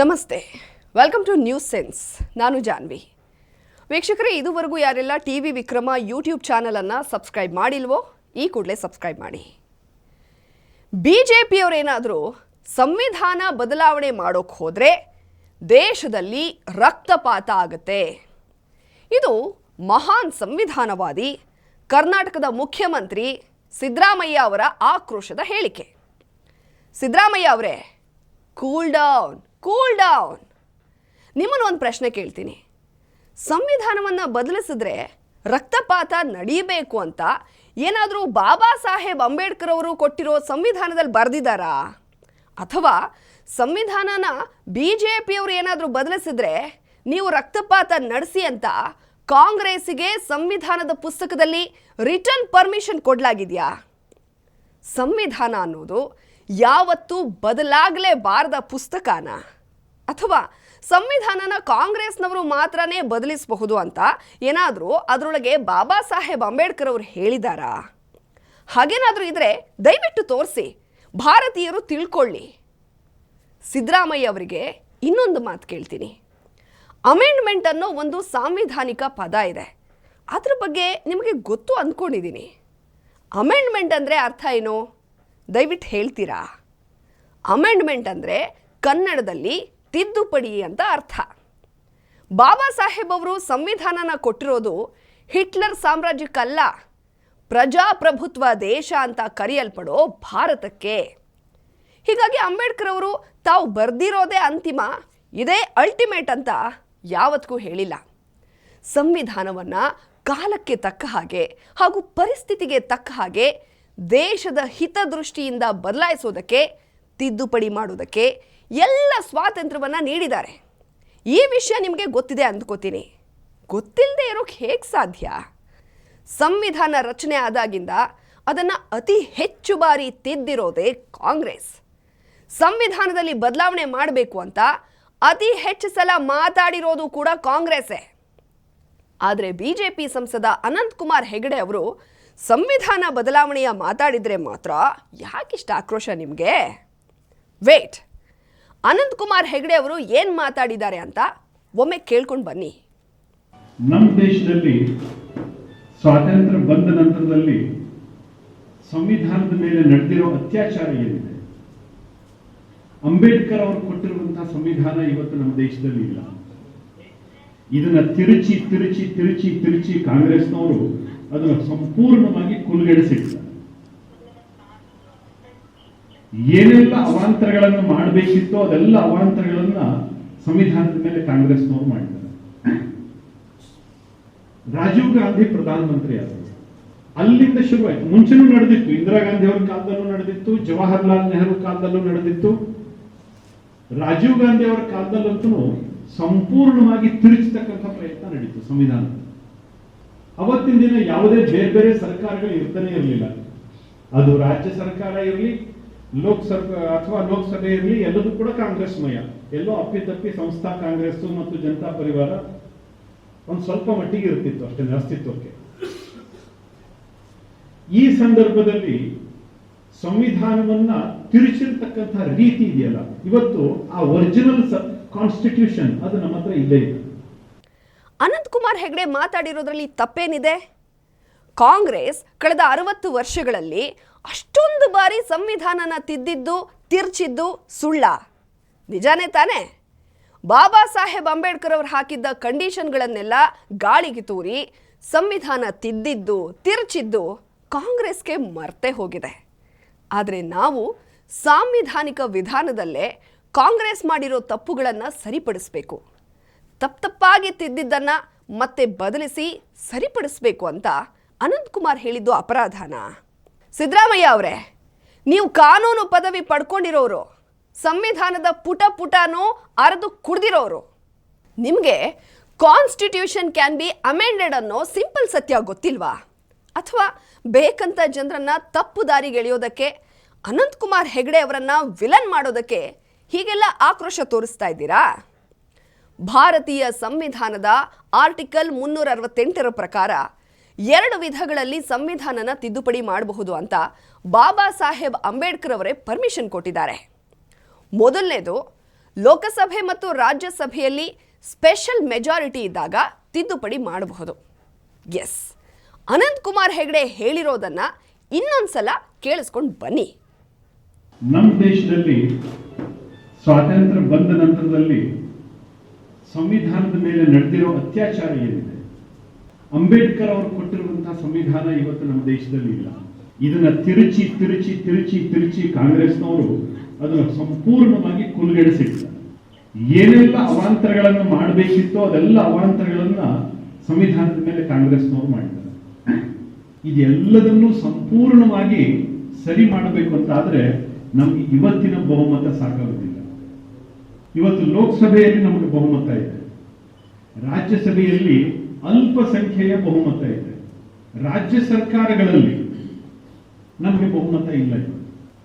ನಮಸ್ತೆ. Welcome two news sense ನಾನು ಜಾನ್ವಿ. ವೀಕ್ಷಕರೇ, ಇದುವರೆಗೂ ಯಾರೆಲ್ಲ ಟಿ ವಿ ವಿಕ್ರಮ ಯೂಟ್ಯೂಬ್ ಚಾನಲನ್ನು ಸಬ್ಸ್ಕ್ರೈಬ್ ಮಾಡಿಲ್ವೋ, ಈ ಕೂಡಲೇ ಸಬ್ಸ್ಕ್ರೈಬ್ ಮಾಡಿ. ಬಿ ಜೆ ಪಿಯವರೇನಾದರೂ ಸಂವಿಧಾನ ಬದಲಾವಣೆ ಮಾಡೋಕ್ಕೆ ಹೋದರೆ ದೇಶದಲ್ಲಿ ರಕ್ತಪಾತ ಆಗುತ್ತೆ. ಇದು ಮಹಾನ್ ಸಂವಿಧಾನವಾದಿ, ಕರ್ನಾಟಕದ ಮುಖ್ಯಮಂತ್ರಿ ಸಿದ್ದರಾಮಯ್ಯ ಅವರ ಆಕ್ರೋಶದ ಹೇಳಿಕೆ. ಸಿದ್ದರಾಮಯ್ಯ ಅವರೇ ಕೂಲ್ ಡೌನ್ ಕೂಲ್ ಡೌನ್ ನಿಮ್ಮನ್ನು ಒಂದು ಪ್ರಶ್ನೆ ಕೇಳ್ತೀನಿ. ಸಂವಿಧಾನವನ್ನು ಬದಲಿಸಿದ್ರೆ ರಕ್ತಪಾತ ನಡೀಬೇಕು ಅಂತ ಏನಾದರೂ ಬಾಬಾ ಸಾಹೇಬ್ ಅಂಬೇಡ್ಕರ್ ಅವರು ಕೊಟ್ಟಿರೋ ಸಂವಿಧಾನದಲ್ಲಿ ಬರೆದಿದ್ದಾರಾ? ಅಥವಾ ಸಂವಿಧಾನನ ಬಿ ಜೆ ಪಿಯವರು ಏನಾದರೂ ಬದಲಿಸಿದ್ರೆ ನೀವು ರಕ್ತಪಾತ ನಡೆಸಿ ಅಂತ ಕಾಂಗ್ರೆಸ್ಸಿಗೆ ಸಂವಿಧಾನದ ಪುಸ್ತಕದಲ್ಲಿ ರಿಟರ್ನ್ ಪರ್ಮಿಷನ್ ಕೊಡಲಾಗಿದೆಯಾ? ಸಂವಿಧಾನ ಅನ್ನೋದು ಯಾವತ್ತೂ ಬದಲಾಗಲೇಬಾರದ ಪುಸ್ತಕನ. ಅಥವಾ ಸಂವಿಧಾನನ ಕಾಂಗ್ರೆಸ್ನವರು ಮಾತ್ರನೇ ಬದಲಿಸಬಹುದು ಅಂತ ಏನಾದರೂ ಅದರೊಳಗೆ ಬಾಬಾ ಸಾಹೇಬ್ ಅಂಬೇಡ್ಕರ್ ಅವರು ಹೇಳಿದಾರಾ? ಹಾಗೇನಾದರೂ ಇದ್ರೆ ದಯವಿಟ್ಟು ತೋರಿಸಿ, ಭಾರತೀಯರು ತಿಳ್ಕೊಳ್ಳಿ. ಸಿದ್ದರಾಮಯ್ಯ ಅವರಿಗೆ ಇನ್ನೊಂದು ಮಾತು ಕೇಳ್ತೀನಿ. ಅಮೆಂಡ್ಮೆಂಟ್ ಅನ್ನೋ ಒಂದು ಸಾಂವಿಧಾನಿಕ ಪದ ಇದೆ. ಅದ್ರ ಬಗ್ಗೆ ನಿಮಗೆ ಗೊತ್ತು ಅಂದ್ಕೊಂಡಿದ್ದೀನಿ ಅಮೆಂಡ್ಮೆಂಟ್ ಅಂದರೆ ಅರ್ಥ ಏನು? ದಯವಿಟ್ಟು ಹೇಳ್ತೀರಾ? ಅಮೆಂಡ್ಮೆಂಟ್ ಅಂದರೆ ಕನ್ನಡದಲ್ಲಿ ತಿದ್ದುಪಡಿ ಅಂತ ಅರ್ಥ. ಬಾಬಾ ಸಾಹೇಬ್ ಅವರು ಸಂವಿಧಾನನ ಕೊಟ್ಟಿರೋದು ಹಿಟ್ಲರ್ ಸಾಮ್ರಾಜ್ಯಕ್ಕಲ್ಲ ಪ್ರಜಾಪ್ರಭುತ್ವ ದೇಶ ಅಂತ ಕರೆಯಲ್ಪಡೋ ಭಾರತಕ್ಕೆ. ಹೀಗಾಗಿ ಅಂಬೇಡ್ಕರ್ ಅವರು ತಾವು ಬರ್ದಿರೋದೇ ಅಂತಿಮ, ಇದೇ ಅಲ್ಟಿಮೇಟ್ ಅಂತ ಯಾವತ್ತಿಗೂ ಹೇಳಿಲ್ಲ. ಸಂವಿಧಾನವನ್ನು ಕಾಲಕ್ಕೆ ತಕ್ಕ ಹಾಗೆ ಹಾಗೂ ಪರಿಸ್ಥಿತಿಗೆ ತಕ್ಕ ಹಾಗೆ ದೇಶದ ಹಿತದೃಷ್ಟಿಯಿಂದ ಬದಲಾಯಿಸೋದಕ್ಕೆ ತಿದ್ದುಪಡಿ ಮಾಡೋದಕ್ಕೆ ಎಲ್ಲ ಸ್ವಾತಂತ್ರ್ಯವನ್ನು ನೀಡಿದ್ದಾರೆ. ಈ ವಿಷಯ ನಿಮಗೆ ಗೊತ್ತಿದೆ ಅಂದ್ಕೋತೀನಿ. ಗೊತ್ತಿಲ್ಲದೆ ಇರೋಕ್ಕೆ ಹೇಗೆ ಸಾಧ್ಯ? ಸಂವಿಧಾನ ರಚನೆ ಆದಾಗಿಂದ ಅದನ್ನು ಅತಿ ಹೆಚ್ಚು ಬಾರಿ ತಿದ್ದಿರೋದೇ ಕಾಂಗ್ರೆಸ್. ಸಂವಿಧಾನದಲ್ಲಿ ಬದಲಾವಣೆ ಮಾಡಬೇಕು ಅಂತ ಅತಿ ಹೆಚ್ಚು ಸಲ ಮಾತಾಡಿರೋದು ಕೂಡ ಕಾಂಗ್ರೆಸ್ಸೇ. ಆದರೆ ಬಿ ಜೆ ಪಿ ಸಂಸದ ಅನಂತಕುಮಾರ್ ಹೆಗಡೆ ಅವರು ಸಂವಿಧಾನ ಬದಲಾವಣೆಯ ಮಾತಾಡಿದರೆ ಮಾತ್ರ ಯಾಕಿಷ್ಟ ಆಕ್ರೋಶ ನಿಮಗೆ? ವೇಟ್ ಅನಂತಕುಮಾರ್ ಹೆಗಡೆ ಅವರು ಏನು ಮಾತಾಡಿದ್ದಾರೆ ಅಂತ ಒಮ್ಮೆ ಕೇಳ್ಕೊಂಡು ಬನ್ನಿ. ನಮ್ಮ ದೇಶದಲ್ಲಿ ಸ್ವಾತಂತ್ರ್ಯ ಬಂದ ನಂತರದಲ್ಲಿ ಸಂವಿಧಾನದ ಮೇಲೆ ನಡೆದಿರೋ ಅತ್ಯಾಚಾರ ಏನಿದೆ? ಅಂಬೇಡ್ಕರ್ ಅವರು ಕೊಟ್ಟಿರುವಂತಹ ಸಂವಿಧಾನ ಇವತ್ತು ನಮ್ಮ ದೇಶದಲ್ಲಿ ಇಲ್ಲ. ಇದನ್ನ ತಿರುಚಿ ತಿರುಚಿ ತಿರುಚಿ ತಿರುಚಿ ಕಾಂಗ್ರೆಸ್ನವರು ಅದನ್ನು ಸಂಪೂರ್ಣವಾಗಿ ಕುಲುಗೆಡಿಸಿದ್ದಾರೆ ಏನೆಲ್ಲ ಅವಾಂತರಗಳನ್ನು ಮಾಡಬೇಕಿತ್ತು ಅದೆಲ್ಲ ಅವಾಂತರಗಳನ್ನ ಸಂವಿಧಾನದ ಮೇಲೆ ಕಾಂಗ್ರೆಸ್ನವರು ಮಾಡಿದ್ದಾರೆ. ರಾಜೀವ್ ಗಾಂಧಿ ಪ್ರಧಾನಮಂತ್ರಿ ಆದರು. ಅಲ್ಲಿಂದ ಶುರುವಾಯಿತು. ಮುಂಚೆನೂ ನಡೆದಿತ್ತು. ಇಂದಿರಾ ಗಾಂಧಿ ಅವರ ಕಾಲದಲ್ಲೂ ನಡೆದಿತ್ತು. ಜವಾಹರ್ಲಾಲ್ ನೆಹರು ಕಾಲದಲ್ಲೂ ನಡೆದಿತ್ತು. ರಾಜೀವ್ ಗಾಂಧಿ ಅವರ ಕಾಲದಲ್ಲಂತೂ ಸಂಪೂರ್ಣವಾಗಿ ತಿರುಚತಕ್ಕಂಥ ಪ್ರಯತ್ನ ನಡೀತು ಸಂವಿಧಾನ ಅವತ್ತಿನ ದಿನ ಯಾವುದೇ ಬೇರೆ ಬೇರೆ ಸರ್ಕಾರಗಳು ಇರ್ತಾನೆ ಇರಲಿಲ್ಲ. ಅದು ರಾಜ್ಯ ಸರ್ಕಾರ ಇರಲಿ ಲೋಕ್ ಸರ್ಕಾರ ಅಥವಾ ಲೋಕಸಭೆ ಇರಲಿ ಎಲ್ಲದೂ ಕೂಡ ಕಾಂಗ್ರೆಸ್ ಮಯ ಎಲ್ಲೋ ಅಪ್ಪಿತಪ್ಪಿ ಸಂಸ್ಥಾ ಕಾಂಗ್ರೆಸ್ ಮತ್ತು ಜನತಾ ಪರಿವಾರ ಒಂದು ಸ್ವಲ್ಪ ಮಟ್ಟಿಗೆ ಇರ್ತಿತ್ತು ಅಷ್ಟೇ ಅಸ್ತಿತ್ವಕ್ಕೆ. ಈ ಸಂದರ್ಭದಲ್ಲಿ ಸಂವಿಧಾನವನ್ನ ತಿರುಚಿರ್ತಕ್ಕಂತಹ ರೀತಿ ಇದೆಯಲ್ಲ, ಇವತ್ತು ಆ ಒರಿಜಿನಲ್ ಕಾನ್ಸ್ಟಿಟ್ಯೂಷನ್ ಅದು ನಮ್ಮ ಹತ್ರ ಇಲ್ಲೇ ಇದೆ. ಅನಂತಕುಮಾರ್ ಹೆಗಡೆ ಮಾತಾಡಿರೋದ್ರಲ್ಲಿ ತಪ್ಪೇನಿದೆ? ಕಾಂಗ್ರೆಸ್ ಕಳೆದ ಅರವತ್ತು ವರ್ಷಗಳಲ್ಲಿ ಅಷ್ಟೊಂದು ಬಾರಿ ಸಂವಿಧಾನನ ತಿದ್ದಿದ್ದು, ತಿರ್ಚಿದ್ದು ಸುಳ್ಳ. ನಿಜಾನೇ ತಾನೇ? ಬಾಬಾ ಸಾಹೇಬ್ ಅಂಬೇಡ್ಕರ್ ಅವರು ಹಾಕಿದ್ದ ಕಂಡೀಷನ್ಗಳನ್ನೆಲ್ಲ ಗಾಳಿಗೆ ತೂರಿ ಸಂವಿಧಾನ ತಿದ್ದಿದ್ದು, ತಿರ್ಚಿದ್ದು ಕಾಂಗ್ರೆಸ್ಗೆ ಮರ್ತೆ ಹೋಗಿದೆ. ಆದರೆ ನಾವು ಸಾಂವಿಧಾನಿಕ ವಿಧಾನದಲ್ಲೇ ಕಾಂಗ್ರೆಸ್ ಮಾಡಿರೋ ತಪ್ಪುಗಳನ್ನು ಸರಿಪಡಿಸಬೇಕು. ತಪ್ಪು ತಪ್ಪಾಗಿ ತಿದ್ದಿದ್ದನ್ನು ಮತ್ತೆ ಬದಲಿಸಿ ಸರಿಪಡಿಸಬೇಕು ಅಂತ ಅನಂತಕುಮಾರ್ ಹೇಳಿದ್ದು ಅಪರಾಧನ? ಸಿದ್ದರಾಮಯ್ಯ ಅವರೇ, ನೀವು ಕಾನೂನು ಪದವಿ ಪಡ್ಕೊಂಡಿರೋರು, ಸಂವಿಧಾನದ ಪುಟ ಪುಟನೂ ಅರೆದು ಕುಡ್ದಿರೋರು, ನಿಮಗೆ ಕಾನ್ಸ್ಟಿಟ್ಯೂಷನ್ ಕ್ಯಾನ್ ಬಿ ಅಮೆಂಡೆಡ್ ಅನ್ನೋ ಸಿಂಪಲ್ ಸತ್ಯ ಗೊತ್ತಿಲ್ವಾ? ಅಥವಾ ಬೇಕಂತ ಜನರನ್ನ ತಪ್ಪು ದಾರಿಗೆ ಎಳೆಯೋದಕ್ಕೆ ಅನಂತಕುಮಾರ್ ಹೆಗಡೆ ಅವರನ್ನು ವಿಲನ್ ಮಾಡೋದಕ್ಕೆ ಹೀಗೆಲ್ಲ ಆಕ್ರೋಶ ತೋರಿಸ್ತಾ ಇದ್ದೀರಾ? ಭಾರತೀಯ ಸಂವಿಧಾನದ ಆರ್ಟಿಕಲ್ ಮುನ್ನೂರ ಅರವತ್ತೆಂಟರ ಪ್ರಕಾರ ಎರಡು ವಿಧಗಳಲ್ಲಿ ಸಂವಿಧಾನನ ತಿದ್ದುಪಡಿ ಮಾಡಬಹುದು ಅಂತ ಬಾಬಾ ಸಾಹೇಬ್ ಅಂಬೇಡ್ಕರ್ ಅವರೇ ಪರ್ಮಿಷನ್ ಕೊಟ್ಟಿದ್ದಾರೆ. ಮೊದಲನೇದು, ಲೋಕಸಭೆ ಮತ್ತು ರಾಜ್ಯಸಭೆಯಲ್ಲಿ ಸ್ಪೆಷಲ್ ಮೆಜಾರಿಟಿ ಇದ್ದಾಗ ತಿದ್ದುಪಡಿ ಮಾಡಬಹುದು. ಎಸ್ ಅನಂತ್ ಕುಮಾರ್ ಹೆಗಡೆ ಹೇಳಿರೋದನ್ನ ಇನ್ನೊಂದ್ಸಲ ಕೇಳಿಸ್ಕೊಂಡು ಬನ್ನಿ. ನಮ್ಮ ದೇಶದಲ್ಲಿ ಸ್ವಾತಂತ್ರ್ಯ ಬಂದ ನಂತರದಲ್ಲಿ ಸಂವಿಧಾನದ ಮೇಲೆ ನಡೆದಿರೋ ಅತ್ಯಾಚಾರ ಏನಿದೆ? ಅಂಬೇಡ್ಕರ್ ಅವರು ಕೊಟ್ಟಿರುವಂತಹ ಸಂವಿಧಾನ ಇವತ್ತು ನಮ್ಮ ದೇಶದಲ್ಲಿ ಇಲ್ಲ. ಇದನ್ನ ತಿರುಚಿ ತಿರುಚಿ ತಿರುಚಿ ತಿರುಚಿ ಕಾಂಗ್ರೆಸ್ನವರು ಅದನ್ನು ಸಂಪೂರ್ಣವಾಗಿ ಕುಲ್ಗೆಡಿಸಿಟ್ಟಿದ್ದಾರೆ. ಏನೆಲ್ಲ ಅವಾಂತರಗಳನ್ನು ಮಾಡಬೇಕಿತ್ತೋ ಅದೆಲ್ಲ ಅವಾಂತರಗಳನ್ನ ಸಂವಿಧಾನದ ಮೇಲೆ ಕಾಂಗ್ರೆಸ್ನವರು ಮಾಡಿದ್ದಾರೆ. ಇದೆಲ್ಲದನ್ನು ಸಂಪೂರ್ಣವಾಗಿ ಸರಿ ಮಾಡಬೇಕು ಅಂತ ಆದ್ರೆ ನಮ್ಗೆ ಇವತ್ತಿನ ಬಹುಮತ ಸಾಕಾಗುತ್ತಿಲ್ಲ ಇವತ್ತು ಲೋಕಸಭೆಯಲ್ಲಿ ನಮಗೆ ಬಹುಮತ ಇದೆ. ರಾಜ್ಯಸಭೆಯಲ್ಲಿ ಅಲ್ಪಸಂಖ್ಯೆಯ ಬಹುಮತ ಇದೆ. ರಾಜ್ಯ ಸರ್ಕಾರಗಳಲ್ಲಿ ನಮಗೆ ಬಹುಮತ ಇಲ್ಲ.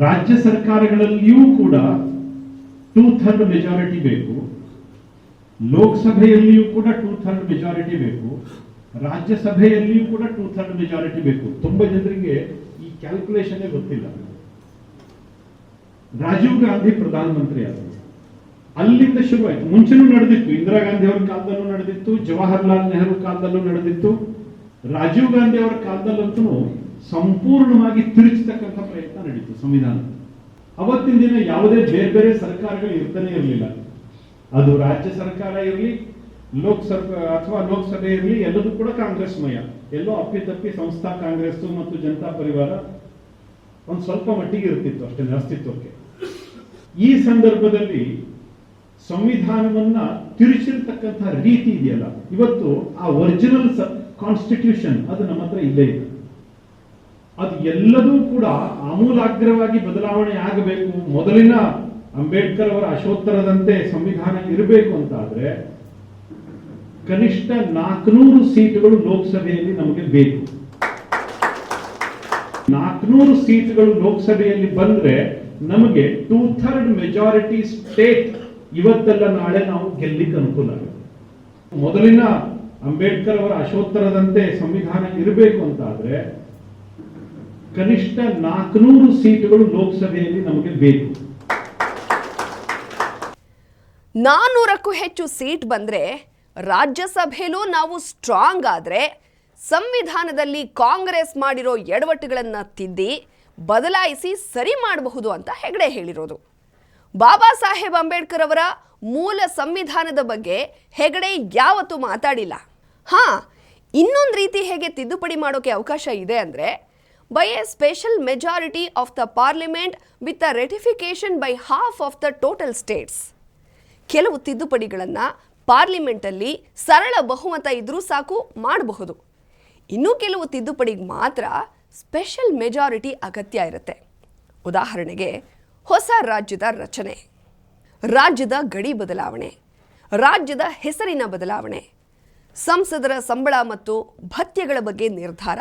ರಾಜ್ಯ ಸರ್ಕಾರಗಳಲ್ಲಿಯೂ ಕೂಡ ಟೂ ಥರ್ಡ್ ಮೆಜಾರಿಟಿ ಬೇಕು. ಲೋಕಸಭೆಯಲ್ಲಿಯೂ ಕೂಡ ಟೂ ಥರ್ಡ್ ಮೆಜಾರಿಟಿ ಬೇಕು. ರಾಜ್ಯಸಭೆಯಲ್ಲಿಯೂ ಕೂಡ ಟೂ ಥರ್ಡ್ ಮೆಜಾರಿಟಿ ಬೇಕು. ತುಂಬಾ ಜನರಿಗೆ ಈ ಕ್ಯಾಲ್ಕುಲೇಷನ್ ಗೊತ್ತಿಲ್ಲ. ರಾಜೀವ್ ಗಾಂಧಿ ಪ್ರಧಾನಮಂತ್ರಿ ಆದರು. ಅಲ್ಲಿಂದ ಶುರುವಾಯಿತು. ಮುಂಚೆನೂ ನಡೆದಿತ್ತು. ಇಂದಿರಾ ಗಾಂಧಿ ಅವ್ರ ಕಾಲದಲ್ಲೂ ನಡೆದಿತ್ತು, ಜವಾಹರ್ಲಾಲ್ ನೆಹರು ಕಾಲದಲ್ಲೂ ನಡೆದಿತ್ತು. ರಾಜೀವ್ ಗಾಂಧಿ ಅವರ ಕಾಲದಲ್ಲಂತೂ ಸಂಪೂರ್ಣವಾಗಿ ತಿರುಚಿತಕ್ಕಂಥ ಪ್ರಯತ್ನ ನಡೀತು ಸಂವಿಧಾನ. ಅವತ್ತಿನ ದಿನ ಯಾವುದೇ ಬೇರೆ ಬೇರೆ ಸರ್ಕಾರಗಳು ಇರ್ತಾನೆ ಇರಲಿಲ್ಲ. ಅದು ರಾಜ್ಯ ಸರ್ಕಾರ ಇರಲಿ, ಲೋಕಸಭೆ ಅಥವಾ ಲೋಕಸಭೆ ಇರಲಿ, ಎಲ್ಲದೂ ಕೂಡ ಕಾಂಗ್ರೆಸ್ ಮಯ ಎಲ್ಲೋ ಅಪ್ಪಿತಪ್ಪಿ ಸಂಸ್ಥಾ ಕಾಂಗ್ರೆಸ್ ಮತ್ತು ಜನತಾ ಪರಿವಾರ ಒಂದು ಸ್ವಲ್ಪ ಮಟ್ಟಿಗೆ ಇರ್ತಿತ್ತು ಅಷ್ಟೇ, ಅಸ್ತಿತ್ವಕ್ಕೆ. ಈ ಸಂದರ್ಭದಲ್ಲಿ ಸಂವಿಧಾನವನ್ನ ತಿರುಚಿರ್ತಕ್ಕಂತಹ ರೀತಿ ಇದೆಯಲ್ಲ, ಇವತ್ತು ಆ ಒರಿಜಿನಲ್ ಕಾನ್ಸ್ಟಿಟ್ಯೂಷನ್ ಅದು ನಮ್ಮ ಹತ್ರ ಇಲ್ಲೇ ಇದೆ. ಅದು ಎಲ್ಲದೂ ಕೂಡ ಆಮೂಲಾಗ್ರವಾಗಿ ಬದಲಾವಣೆ ಆಗಬೇಕು. ಮೊದಲಿನ ಅಂಬೇಡ್ಕರ್ ಅವರ ಅಶೋತ್ತರದಂತೆ ಸಂವಿಧಾನ ಇರಬೇಕು ಅಂತ ಆದ್ರೆ ಕನಿಷ್ಠ ನಾಲ್ಕುನೂರು ಸೀಟುಗಳು ಲೋಕಸಭೆಯಲ್ಲಿ ನಮಗೆ ಬೇಕು. ನಾಲ್ಕುನೂರು ಸೀಟುಗಳು ಲೋಕಸಭೆಯಲ್ಲಿ ಬಂದ್ರೆ ನಮಗೆ ಟೂ ಥರ್ಡ್ ಮೆಜಾರಿಟಿ ಸ್ಟೇಟ್ ಇವತ್ತೆಲ್ಲ ನಾಳೆ ನಾವು ಗೆಲ್ಲಿಕ್ಕೆ ಅನುಕೂಲ ಮೊದಲಿನ ಅಂಬೇಡ್ಕರ್ ಅವರ ಅಶೋತ್ತರದಂತೆ ಸಂವಿಧಾನ ಇರಬೇಕು ಅಂತ ಆದ್ರೆ ಕನಿಷ್ಠ ನಾಲ್ಕುನೂರು ಸೀಟುಗಳು ಲೋಕಸಭೆಯಲ್ಲಿ ನಮಗೆ ಬೇಕು. ನಾನ್ನೂರಕ್ಕೂ ಹೆಚ್ಚು ಸೀಟ್ ಬಂದ್ರೆ ರಾಜ್ಯಸಭೆಯಲ್ಲೂ ನಾವು ಸ್ಟ್ರಾಂಗ್ ಆದರೆ ಸಂವಿಧಾನದಲ್ಲಿ ಕಾಂಗ್ರೆಸ್ ಮಾಡಿರೋ ಎಡವಟ್ಟುಗಳನ್ನು ತಿದ್ದಿ ಬದಲಾಯಿಸಿ ಸರಿ ಮಾಡಬಹುದು ಅಂತ ಹೆಗಡೆ ಹೇಳಿರೋದು. ಬಾಬಾ ಸಾಹೇಬ್ ಅಂಬೇಡ್ಕರ್ ಅವರ ಮೂಲ ಸಂವಿಧಾನದ ಬಗ್ಗೆ ಹೆಗಡೆ ಯಾವತ್ತೂ ಮಾತಾಡಿಲ್ಲ. ಹಾಂ, ಇನ್ನೊಂದು ರೀತಿ ಹೇಗೆ ತಿದ್ದುಪಡಿ ಮಾಡೋಕೆ ಅವಕಾಶ ಇದೆ ಅಂದರೆ by a special majority of the parliament with a ratification by half of the total states ಕೆಲವು ತಿದ್ದುಪಡಿಗಳನ್ನು ಪಾರ್ಲಿಮೆಂಟಲ್ಲಿ ಸರಳ ಬಹುಮತ ಇದ್ದರೂ ಸಾಕು ಮಾಡಬಹುದು. ಇನ್ನೂ ಕೆಲವು ತಿದ್ದುಪಡಿಗೆ ಮಾತ್ರ ಸ್ಪೆಷಲ್ ಮೆಜಾರಿಟಿ ಅಗತ್ಯ ಇರುತ್ತೆ. ಉದಾಹರಣೆಗೆ ಹೊಸ ರಾಜ್ಯದ ರಚನೆ. ರಾಜ್ಯದ ಗಡಿ ಬದಲಾವಣೆ. ರಾಜ್ಯದ ಹೆಸರಿನ ಬದಲಾವಣೆ. ಸಂಸದರ ಸಂಬಳ ಮತ್ತು ಭತ್ಯೆಗಳ ಬಗ್ಗೆ ನಿರ್ಧಾರ.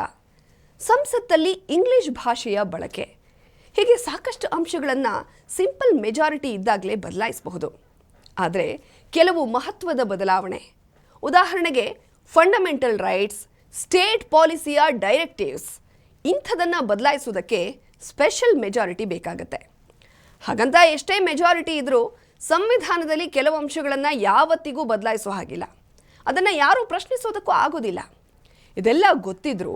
ಸಂಸತ್ತಲ್ಲಿ ಇಂಗ್ಲಿಷ್ ಭಾಷೆಯ ಬಳಕೆ. ಹೀಗೆ ಸಾಕಷ್ಟು ಅಂಶಗಳನ್ನು ಸಿಂಪಲ್ ಮೆಜಾರಿಟಿ ಇದ್ದಾಗಲೇ ಬದಲಾಯಿಸಬಹುದು. ಆದರೆ ಕೆಲವು ಮಹತ್ವದ ಬದಲಾವಣೆ. ಉದಾಹರಣೆಗೆ ಫಂಡಮೆಂಟಲ್ ರೈಟ್ಸ್ ಸ್ಟೇಟ್ ಪಾಲಿಸಿಯ ಡೈರೆಕ್ಟಿವ್ಸ್ ಇಂಥದನ್ನು ಬದಲಾಯಿಸುವುದಕ್ಕೆ ಸ್ಪೆಷಲ್ ಮೆಜಾರಿಟಿ ಬೇಕಾಗತ್ತೆ. ಹಾಗಂತ ಎಷ್ಟೇ ಮೆಜಾರಿಟಿ ಇದ್ದರೂ ಸಂವಿಧಾನದಲ್ಲಿ ಕೆಲವು ಅಂಶಗಳನ್ನು ಯಾವತ್ತಿಗೂ ಬದಲಾಯಿಸೋ ಹಾಗಿಲ್ಲ. ಅದನ್ನು ಯಾರೂ ಪ್ರಶ್ನಿಸೋದಕ್ಕೂ ಆಗೋದಿಲ್ಲ. ಇದೆಲ್ಲ ಗೊತ್ತಿದ್ರೂ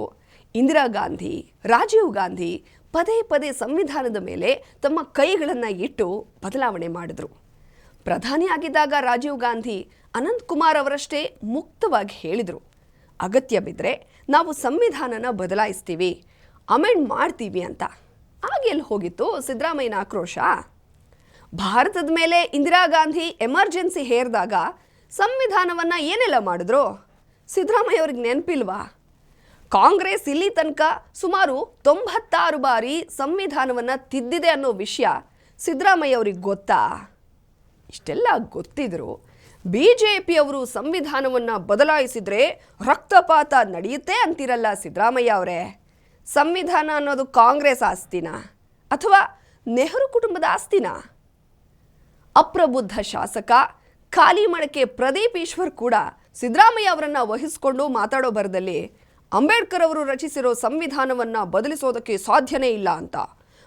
ಇಂದಿರಾ ಗಾಂಧಿ, ರಾಜೀವ್ ಗಾಂಧಿ ಪದೇ ಪದೇ ಸಂವಿಧಾನದ ಮೇಲೆ ತಮ್ಮ ಕೈಗಳನ್ನು ಇಟ್ಟು ಬದಲಾವಣೆ ಮಾಡಿದ್ರು. ಪ್ರಧಾನಿ ಆಗಿದ್ದಾಗ ರಾಜೀವ್ ಗಾಂಧಿ ಅನಂತ್ ಕುಮಾರ್ ಅವರಷ್ಟೇ ಮುಕ್ತವಾಗಿ ಹೇಳಿದರು. ಅಗತ್ಯ ಬಿದ್ದರೆ ನಾವು ಸಂವಿಧಾನನ ಬದಲಾಯಿಸ್ತೀವಿ, ಅಮೆಂಡ್ ಮಾಡ್ತೀವಿ ಅಂತ. ಆಗ ಎಲ್ಲಿ ಹೋಗಿತ್ತು ಸಿದ್ದರಾಮಯ್ಯನ ಆಕ್ರೋಶ? ಭಾರತದ ಮೇಲೆ ಇಂದಿರಾ ಗಾಂಧಿ ಎಮರ್ಜೆನ್ಸಿ ಹೇರಿದಾಗ ಸಂವಿಧಾನವನ್ನು ಏನೆಲ್ಲ ಮಾಡಿದ್ರು? ಸಿದ್ದರಾಮಯ್ಯ ಅವ್ರಿಗೆ ನೆನಪಿಲ್ವಾ? ಕಾಂಗ್ರೆಸ್ ಇಲ್ಲಿ ತನಕ ಸುಮಾರು ತೊಂಬತ್ತಾರು ಬಾರಿ ಸಂವಿಧಾನವನ್ನು ತಿದ್ದಿದೆ ಅನ್ನೋ ವಿಷಯ ಸಿದ್ದರಾಮಯ್ಯ ಅವ್ರಿಗೆ ಗೊತ್ತಾ? ಇಷ್ಟೆಲ್ಲ ಗೊತ್ತಿದ್ರು ಬಿ ಜೆ ಪಿಯವರು ಸಂವಿಧಾನವನ್ನು ಬದಲಾಯಿಸಿದ್ರೆ ರಕ್ತಪಾತ ನಡೆಯುತ್ತೆ ಅಂತಿರಲ್ಲ ಸಿದ್ದರಾಮಯ್ಯ ಅವರೇ. ಸಂವಿಧಾನ ಅನ್ನೋದು ಕಾಂಗ್ರೆಸ್ ಆಸ್ತಿನಾ? ಅಥವಾ ನೆಹರು ಕುಟುಂಬದ ಆಸ್ತಿನಾ? ಅಪ್ರಬುದ್ಧ ಶಾಸಕ ಖಾಲಿ ಮಳಕೆ ಪ್ರದೀಪ್ ಈಶ್ವರ್ ಕೂಡ ಸಿದ್ದರಾಮಯ್ಯ ಅವರನ್ನು ವಹಿಸಿಕೊಂಡು ಮಾತಾಡೋ ಬರದಲ್ಲಿ ಅಂಬೇಡ್ಕರ್ ಅವರು ರಚಿಸಿರೋ ಸಂವಿಧಾನವನ್ನು ಬದಲಿಸೋದಕ್ಕೆ ಸಾಧ್ಯನೇ ಇಲ್ಲ ಅಂತ,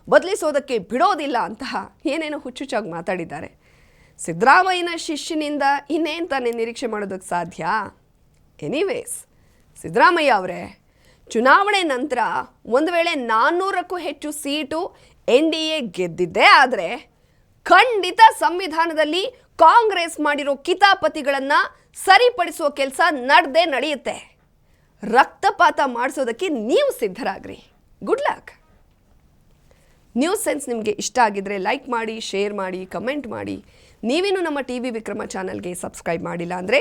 ಬದಲಿಸೋದಕ್ಕೆ ಬಿಡೋದಿಲ್ಲ ಅಂತ ಏನೇನೋ ಹುಚ್ಚುಚ್ಚಾಗಿ ಮಾತಾಡಿದ್ದಾರೆ. ಸಿದ್ದರಾಮಯ್ಯನ ಶಿಷ್ಯನಿಂದ ಇನ್ನೇನು ತಾನೇ ನಿರೀಕ್ಷೆ ಮಾಡೋದಕ್ಕೆ ಸಾಧ್ಯ? ಎನಿವೇಸ್ ಸಿದ್ದರಾಮಯ್ಯ ಅವರೇ ಚುನಾವಣೆ ನಂತರ ಒಂದು ವೇಳೆ ನಾನ್ನೂರಕ್ಕೂ ಹೆಚ್ಚು ಸೀಟು ಎನ್ ಡಿ ಎ ಗೆದ್ದಿದ್ದೇ ಆದರೆ ಖಂಡಿತ ಸಂವಿಧಾನದಲ್ಲಿ ಕಾಂಗ್ರೆಸ್ ಮಾಡಿರೋ ಕಿತಾಪತಿಗಳನ್ನು ಸರಿಪಡಿಸುವ ಕೆಲಸ ನಡೆದೇ ನಡೆಯುತ್ತೆ. ರಕ್ತಪಾತ ಮಾಡಿಸೋದಕ್ಕೆ ನೀವು ಸಿದ್ಧರಾಗ್ರಿ. ಗುಡ್ ಲಕ್ ನ್ಯೂಸ್ ಸೆನ್ಸ್ ನಿಮಗೆ ಇಷ್ಟ ಆಗಿದ್ರೆ ಲೈಕ್ ಮಾಡಿ ಶೇರ್ ಮಾಡಿ ಕಮೆಂಟ್ ಮಾಡಿ. ನೀವೇನು ನಮ್ಮ ಟಿ ವಿ ವಿಕ್ರಮ ಚಾನಲ್ಗೆ ಸಬ್ಸ್ಕ್ರೈಬ್ ಮಾಡಿಲ್ಲ ಅಂದರೆ